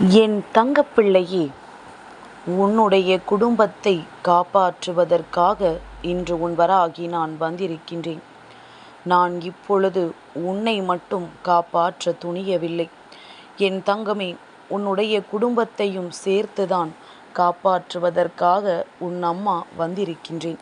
என் தங்கப்பிள்ளையே உன்னுடைய குடும்பத்தை காப்பாற்றுவதற்காக இன்று உன் வராகி நான் வந்திருக்கின்றேன். நான் இப்பொழுது உன்னை மட்டும் காப்பாற்ற துணியவில்லை. என் தங்கமே உன்னுடைய குடும்பத்தையும் சேர்த்துதான் காப்பாற்றுவதற்காக உன் அம்மா வந்திருக்கின்றேன்.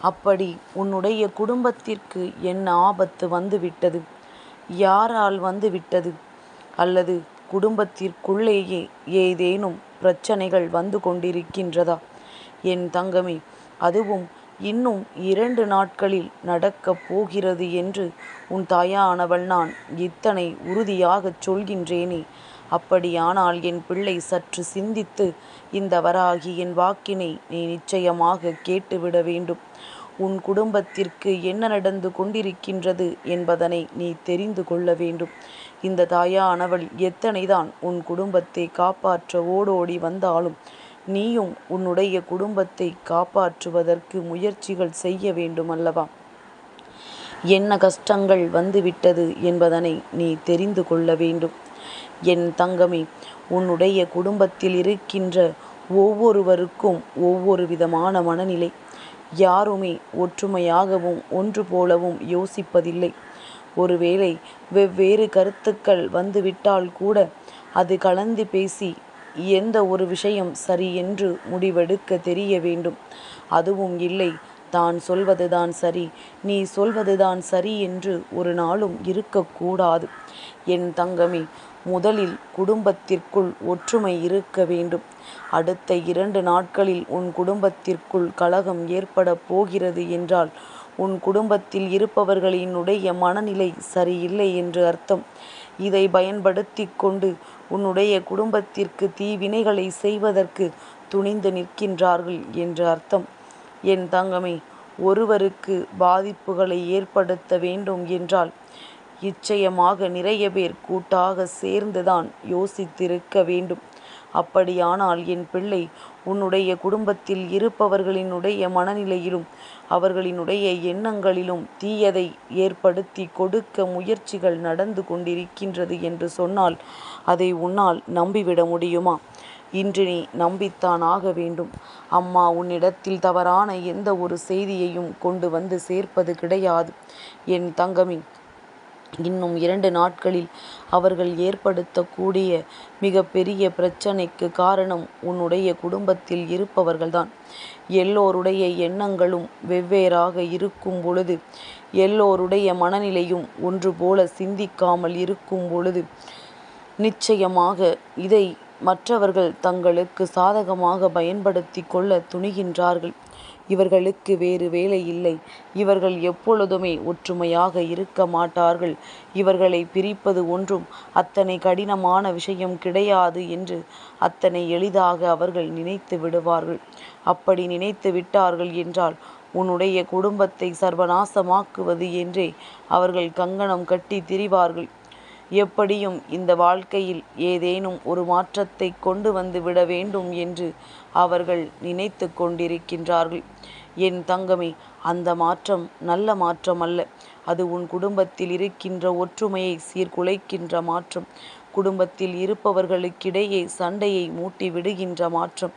அப்படி உன்னுடைய குடும்பத்திற்கு என்ன ஆபத்து வந்துவிட்டது? யாரால் வந்துவிட்டது? அல்லது குடும்பத்திற்குள்ளேயே ஏதேனும் பிரச்சனைகள் வந்து கொண்டிருக்கின்றதா? என் தங்கமே அதுவும் இன்னும் இரண்டு நாட்களில் நடக்கப் போகிறது என்று உன் தாயானவள் நான் இத்தனை உறுதியாகச் சொல்கின்றேனே. அப்படியானால் என் பிள்ளை சற்று சிந்தித்து இந்த வராகி என் வாக்கினை நீ நிச்சயமாக கேட்டுவிட வேண்டும். உன் குடும்பத்திற்கு என்ன நடந்து கொண்டிருக்கின்றது என்பதனை நீ தெரிந்து கொள்ள வேண்டும். இந்த தாயானவள் எத்தனைதான் உன் குடும்பத்தை காப்பாற்ற ஓடோடி வந்தாலும் நீயும் உன்னுடைய குடும்பத்தை காப்பாற்றுவதற்கு முயற்சிகள் செய்ய வேண்டும் அல்லவா என்ன கஷ்டங்கள் வந்துவிட்டது என்பதனை நீ தெரிந்து கொள்ள வேண்டும். என் தங்கமே உன்னுடைய குடும்பத்தில் இருக்கின்ற ஒவ்வொருவருக்கும் ஒவ்வொரு விதமான மனநிலை. யாருமே ஒற்றுமையாகவும் ஒன்று போலவும் யோசிப்பதில்லை. ஒருவேளை வெவ்வேறு கருத்துக்கள் வந்துவிட்டால் கூட அது கலந்து பேசி எந்த ஒரு விஷயம் சரி என்று முடிவெடுக்க தெரிய வேண்டும். அதுவும் இல்லை தான் சொல்வதுதான் சரி நீ சொல்வதுதான் சரி என்று ஒரு நாளும் இருக்கக்கூடாது. என் தங்கமே முதலில் குடும்பத்திற்குள் ஒற்றுமை இருக்க வேண்டும். அடுத்த இரண்டு நாட்களில் உன் குடும்பத்திற்குள் கலகம் ஏற்பட போகிறது என்றால் உன் குடும்பத்தில் இருப்பவர்களினுடைய மனநிலை சரியில்லை என்று அர்த்தம். இதை பயன்படுத்தி கொண்டு உன்னுடைய குடும்பத்திற்கு தீவினைகளை செய்வதற்கு துணிந்து நிற்கின்றார்கள் என்று அர்த்தம். என் தங்கமே ஒருவருக்கு பாதிப்புகளை ஏற்படுத்த வேண்டும் என்றால் நிச்சயமாக நிறைய பேர் கூட்டாக சேர்ந்துதான் யோசித்திருக்க வேண்டும். அப்படியானால் என் பிள்ளை உன்னுடைய குடும்பத்தில் இருப்பவர்களினுடைய மனநிலையிலும் அவர்களினுடைய எண்ணங்களிலும் தீயதை ஏற்படுத்தி கொடுக்க முயற்சிகள் நடந்து கொண்டிருக்கின்றது என்று சொன்னால் அதை உன்னால் நம்பிவிட முடியுமா? இன்று நீ நம்பித்தான் ஆக வேண்டும். அம்மா உன்னிடத்தில் தவறான எந்த ஒரு செய்தியையும் கொண்டு வந்து சேர்ப்பது கிடையாது. என் தங்கமின் இன்னும் இரண்டு நாட்களில் அவர்கள் ஏற்படுத்தக்கூடிய மிக பெரிய பிரச்சனைக்கு காரணம் உன்னுடைய குடும்பத்தில் இருப்பவர்கள்தான். எல்லோருடைய எண்ணங்களும் வெவ்வேறாக இருக்கும் பொழுது எல்லோருடைய மனநிலையும் ஒன்று போல சிந்திக்காமல் இருக்கும் பொழுது நிச்சயமாக இதை மற்றவர்கள் தங்களுக்கு சாதகமாக பயன்படுத்தி கொள்ள துணிகின்றார்கள். இவர்களுக்கு வேறு வேலை இல்லை. இவர்கள் எப்பொழுதுமே ஒற்றுமையாக இருக்க மாட்டார்கள். இவர்களை பிரிப்பது ஒன்றும் அத்தனை கடினமான விஷயம் கிடையாது என்று அத்தனை எளிதாக அவர்கள் நினைத்து விடுவார்கள். அப்படி நினைத்து விட்டார்கள் என்றால் உன்னுடைய குடும்பத்தை சர்வநாசமாக்குவது என்றே அவர்கள் கங்கணம் கட்டி திரிவார்கள். எப்படியும் இந்த வாழ்க்கையில் ஏதேனும் ஒரு மாற்றத்தை கொண்டு வந்து விட வேண்டும் என்று அவர்கள் நினைத்து கொண்டிருக்கின்றார்கள். என் தங்கமே அந்த மாற்றம் நல்ல மாற்றம் அல்ல அது உன் குடும்பத்தில் இருக்கின்ற ஒற்றுமையை சீர்குலைக்கின்ற மாற்றம். குடும்பத்தில் இருப்பவர்களுக்கிடையே சண்டையை மூட்டி விடுகின்ற மாற்றம்.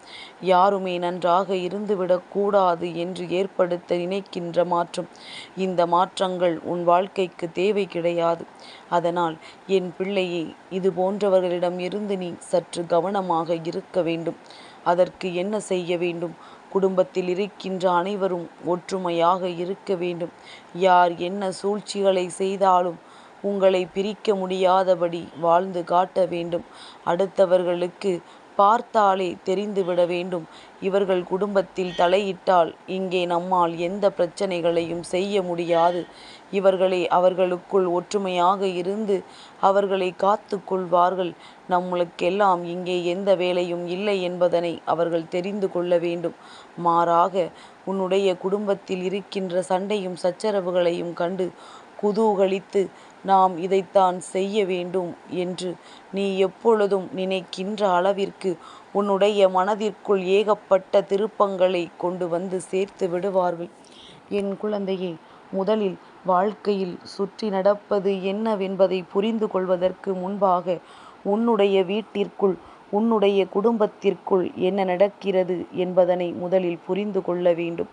யாருமே நன்றாக இருந்துவிடக்கூடாது என்று ஏற்படுத்த நினைக்கின்ற மாற்றம். இந்த மாற்றங்கள் உன் வாழ்க்கைக்கு தேவை கிடையாது. அதனால் என் பிள்ளையை இது போன்றவர்களிடம் இருந்து நீ சற்று கவனமாக இருக்க வேண்டும். அதற்கு என்ன செய்ய வேண்டும்? குடும்பத்தில் இருக்கின்ற அனைவரும் ஒற்றுமையாக இருக்க வேண்டும். யார் என்ன சூழ்ச்சிகளை செய்தாலும் உங்களை பிரிக்க முடியாதபடி வாழ்ந்து காட்ட வேண்டும். அடுத்தவர்களுக்கு பார்த்தாலே தெரிந்துவிட வேண்டும். இவர்கள் குடும்பத்தில் தலையிட்டால் இங்கே நம்மால் எந்த பிரச்சனைகளையும் செய்ய முடியாது. இவர்களே அவர்களுக்குள் ஒற்றுமையாக இருந்து அவர்களை காத்து கொள்வார்கள். நம்மளுக்கெல்லாம் இங்கே எந்த வேலையும் இல்லை என்பதனை அவர்கள் தெரிந்து கொள்ள வேண்டும். மாறாக உன்னுடைய குடும்பத்தில் இருக்கின்ற சண்டையும் சச்சரவுகளையும் கண்டு குதூகலித்து நாம் இதைத்தான் செய்ய வேண்டும் என்று நீ எப்பொழுதும் நினைக்கின்ற அளவிற்கு உன்னுடைய மனதிற்குள் ஏகப்பட்ட திருப்பங்களை கொண்டு வந்து சேர்த்து விடுவார்கள். என் குழந்தையே முதலில் வாழ்க்கையில் சுற்றி நடப்பது என்னவென்பதை புரிந்து கொள்வதற்கு முன்பாக உன்னுடைய வீட்டிற்குள் உன்னுடைய குடும்பத்திற்குள் என்ன நடக்கிறது என்பதனை முதலில் புரிந்து கொள்ள வேண்டும்.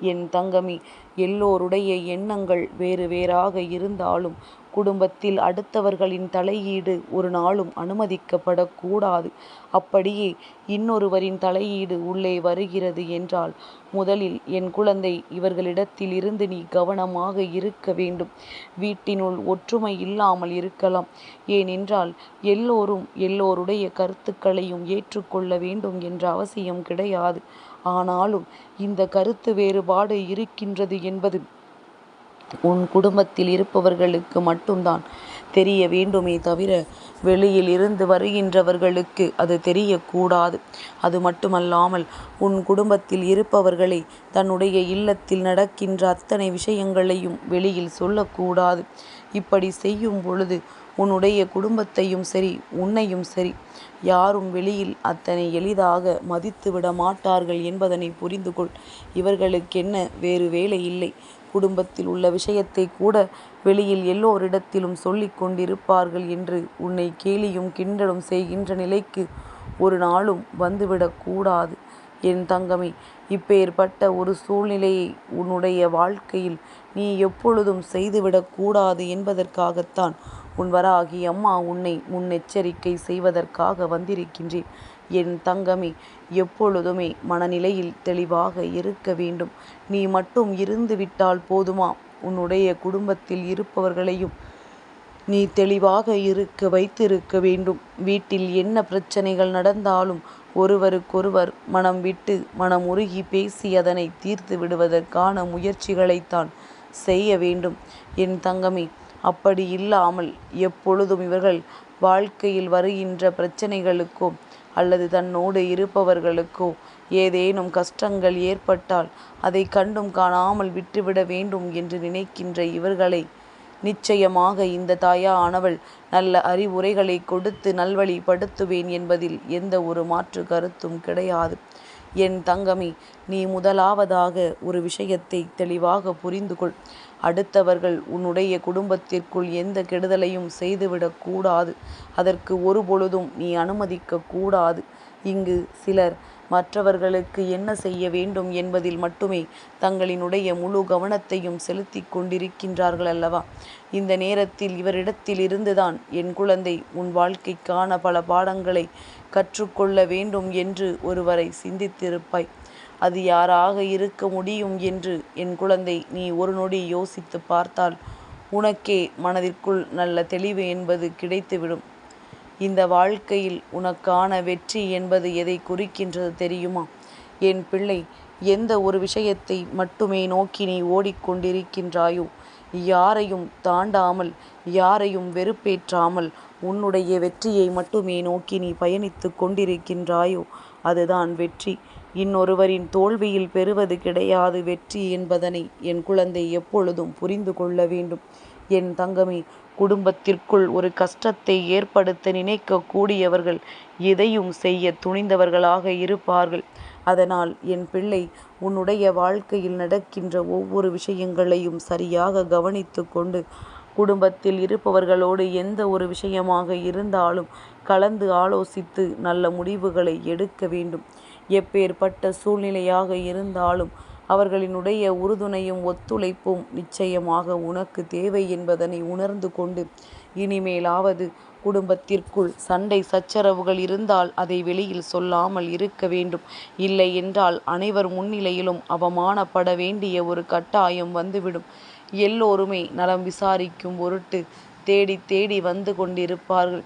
என் தங்கமி எல்லோருடைய எண்ணங்கள் வேறு வேறாக இருந்தாலும் குடும்பத்தில் அடுத்தவர்களின் தலையீடு ஒரு நாளும் அனுமதிக்கப்படக்கூடாது. அப்படியே இன்னொருவரின் தலையீடு உள்ளே வருகிறது என்றால் முதலில் என் குழந்தை இவர்களிடத்தில் இருந்து நீ கவனமாக இருக்க வேண்டும். வீட்டினுள் ஒற்றுமை இல்லாமல் இருக்கலாம். ஏனென்றால் எல்லோரும் எல்லோருடைய கருத்துக்களையும் ஏற்றுக்கொள்ள வேண்டும் என்ற அவசியம் கிடையாது. ஆனாலும் இந்த கருத்து வேறுபாடு இருக்கின்றது என்பது உன் குடும்பத்தில் இருப்பவர்களுக்கு மட்டும்தான் தெரிய வேண்டுமே தவிர வெளியில் இருந்து வருகின்றவர்களுக்கு அது தெரியக்கூடாது. அது மட்டுமல்லாமல் உன் குடும்பத்தில் இருப்பவர்களை தன்னுடைய இல்லத்தில் நடக்கின்ற அத்தனை விஷயங்களையும் வெளியில் சொல்லக்கூடாது. இப்படி செய்யும் பொழுது உன்னுடைய குடும்பத்தையும் சரி உன்னையும் சரி யாரும் வெளியில் அத்தனை எளிதாக மதித்து விட மாட்டார்கள் என்பதனை புரிந்து கொள் இவர்களுக்கென்ன வேறு வேலை இல்லை. குடும்பத்தில் உள்ள விஷயத்தை கூட வெளியில் எல்லோரிடத்திலும் சொல்லிக் கொண்டிருப்பார்கள் என்று உன்னை கேலியும் கிண்டலும் செய்கின்ற நிலைக்கு ஒரு நாளும் வந்துவிடக்கூடாது என் தங்கமே இப்பேற்பட்ட ஒரு சூழ்நிலையை உன்னுடைய வாழ்க்கையில் நீ எப்பொழுதும் செய்துவிடக்கூடாது என்பதற்காகத்தான் உன் வராகி அம்மா உன்னை முன்னெச்சரிக்கை செய்வதற்காக வந்திருக்கின்றேன். என் தங்கமே எப்பொழுதுமே மனநிலையில் தெளிவாக இருக்க வேண்டும். நீ மட்டும் இருந்து விட்டால் போதுமா? உன்னுடைய குடும்பத்தில் இருப்பவர்களையும் நீ தெளிவாக இருக்க வைத்திருக்க வேண்டும். வீட்டில் என்ன பிரச்சனைகள் நடந்தாலும் ஒருவருக்கொருவர் மனம் விட்டு மனம் உருகி பேசி அதனை தீர்த்து விடுவதற்கான முயற்சிகளைத்தான் செய்ய வேண்டும். என் தங்கமே அப்படி இல்லாமல் எப்பொழுதும் இவர்கள் வாழ்க்கையில் வருகின்ற பிரச்சனைகளுக்கும் அல்லது தன்னோடு இருப்பவர்களுக்கோ ஏதேனும் கஷ்டங்கள் ஏற்பட்டால் அதை கண்டும் காணாமல் விட்டுவிட வேண்டும் என்று நினைக்கின்ற இவர்களை நிச்சயமாக இந்த தாயா ஆனவள் நல்ல அறிவுரைகளை கொடுத்து நல்வழிப்படுத்துவேன் என்பதில் எந்த ஒரு மாற்று கருத்தும் கிடையாது. என் தங்கமே நீ முதலாவதாக ஒரு விஷயத்தை தெளிவாக புரிந்து கொள் அடுத்தவர்கள் உன்னுடைய குடும்பத்திற்குள் எந்த கெடுதலையும் செய்துவிடக் கூடாது. அதற்கு ஒருபொழுதும் நீ அனுமதிக்க கூடாது. இங்கு சிலர் மற்றவர்களுக்கு என்ன செய்ய வேண்டும் என்பதில் மட்டுமே தங்களினுடைய முழு கவனத்தையும் செலுத்தி கொண்டிருக்கின்றார்கள் அல்லவா? இந்த நேரத்தில் இவரிடத்தில் இருந்துதான் என் குழந்தை உன் வாழ்க்கைக்கான பல பாடங்களை கற்றுக்கொள்ள வேண்டும் என்று ஒருவரை சிந்தித்திருப்பாய். அது யாராக இருக்க முடியும் என்று என் குழந்தை நீ ஒரு நொடி யோசித்து பார்த்தால் உனக்கே மனதிற்குள் நல்ல தெளிவு என்பது கிடைத்துவிடும். இந்த வாழ்க்கையில் உனக்கான வெற்றி என்பது எதை குறிக்கின்றது தெரியுமா? என் பிள்ளை எந்த ஒரு விஷயத்தை மட்டுமே நோக்கி நீ ஓடிக்கொண்டிருக்கின்றாயோ யாரையும் தாண்டாமல் யாரையும் வெறுப்பேற்றாமல் உன்னுடைய வெற்றியை மட்டுமே நோக்கி நீ பயணித்து கொண்டிருக்கின்றாயோ அதுதான் வெற்றி. இன்னொருவரின் தோல்வியில் பெறுவது கிடையாது வெற்றி என்பதனை என் குழந்தை எப்பொழுதும் புரிந்து கொள்ள வேண்டும். என் தங்கமே குடும்பத்திற்குள் ஒரு கஷ்டத்தை ஏற்படுத்த நினைக்கக்கூடியவர்கள் எதையும் செய்ய துணிந்தவர்களாக இருப்பார்கள். அதனால் என் பிள்ளை உன்னுடைய வாழ்க்கையில் நடக்கின்ற ஒவ்வொரு விஷயங்களையும் சரியாக கவனித்து கொண்டு குடும்பத்தில் இருப்பவர்களோடு எந்த ஒரு விஷயமாக இருந்தாலும் கலந்து ஆலோசித்து நல்ல முடிவுகளை எடுக்க வேண்டும். எப்பேற்பட்ட சூழ்நிலையாக இருந்தாலும் அவர்களினுடைய உறுதுணையும் ஒத்துழைப்பும் நிச்சயமாக உனக்கு தேவை என்பதனை உணர்ந்து கொண்டு இனிமேலாவது குடும்பத்திற்குள் சண்டை சச்சரவுகள் இருந்தால் அதை வெளியில் சொல்லாமல் இருக்க வேண்டும். இல்லை என்றால் அனைவர் முன்னிலையிலும் அவமானப்பட வேண்டிய ஒரு கட்டாயம் வந்துவிடும். எல்லோருமே நலம் விசாரிக்கும் பொருட்டு தேடி தேடி வந்து கொண்டிருப்பார்கள்.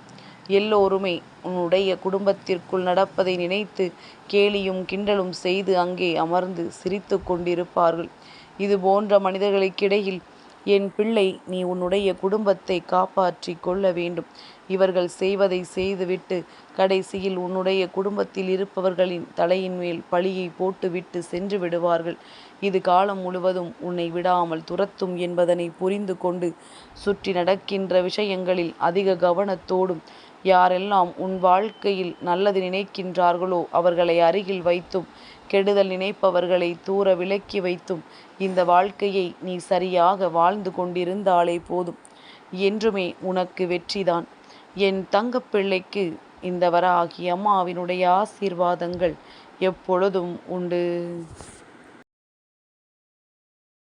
எல்லோருமே உன்னுடைய குடும்பத்திற்குள் நடப்பதை நினைத்து கேலியும் கிண்டலும் செய்து அங்கே அமர்ந்து சிரித்து கொண்டிருப்பார்கள். இது போன்ற மனிதர்களுக்கிடையில் என் பிள்ளை நீ உன்னுடைய குடும்பத்தை காப்பாற்றி கொள்ள வேண்டும். இவர்கள் செய்வதை செய்துவிட்டு கடைசியில் உன்னுடைய குடும்பத்தில் இருப்பவர்களின் தலையின் மேல் பழியை போட்டுவிட்டு சென்று விடுவார்கள். இது காலம் முழுவதும் உன்னை விடாமல் துரத்தும் என்பதனை புரிந்து கொண்டு சுற்றி நடக்கின்ற விஷயங்களில் அதிக கவனத்தோடும் யாரெல்லாம் உன் வாழ்க்கையில் நல்லது நினைக்கின்றார்களோ அவர்களை அருகில் வைத்தும் கெடுதல் நினைப்பவர்களை தூர விலக்கி வைத்தும் இந்த வாழ்க்கையை நீ சரியாக வாழ்ந்து கொண்டிருந்தாலே போதும். என்றுமே உனக்கு வெற்றிதான். என் தங்கப்பிள்ளைக்கு இந்த வராகி அம்மாவினுடைய ஆசீர்வாதங்கள் எப்பொழுதும் உண்டு.